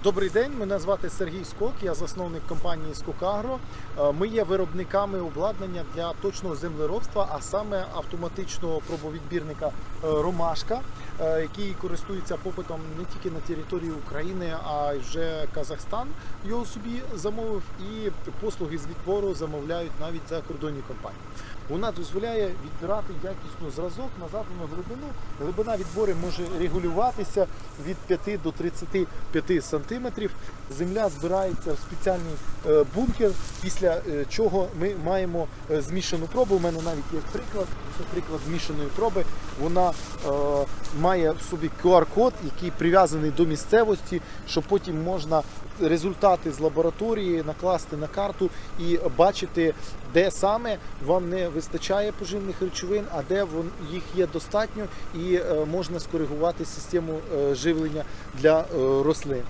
Добрий день, мене звати Сергій Скок, я засновник компанії Скокагро. Е, Ми є виробниками обладнання для точного землеробства, а саме автоматичного пробовідбірника е, Ромашка, е, який користується попитом не тільки на території України, а й вже Казахстан його собі замовив, і послуги з відбору замовляють навіть закордонні компанії. Вона дозволяє відбирати якісну зразок на задану глибину. Глибина відбору може регулюватися від 5 до 35 сантиметрів. Земля збирається в спеціальний е, бункер, після е, чого ми маємо е, змішану пробу. У мене навіть є приклад. Це приклад змішаної проби. Вона має в собі QR-код, який прив'язаний до місцевості, що потім можна результати з лабораторії накласти на карту і бачити, де саме вам не вистачає поживних речовин, а де їх є достатньо, і можна скоригувати систему живлення для рослин.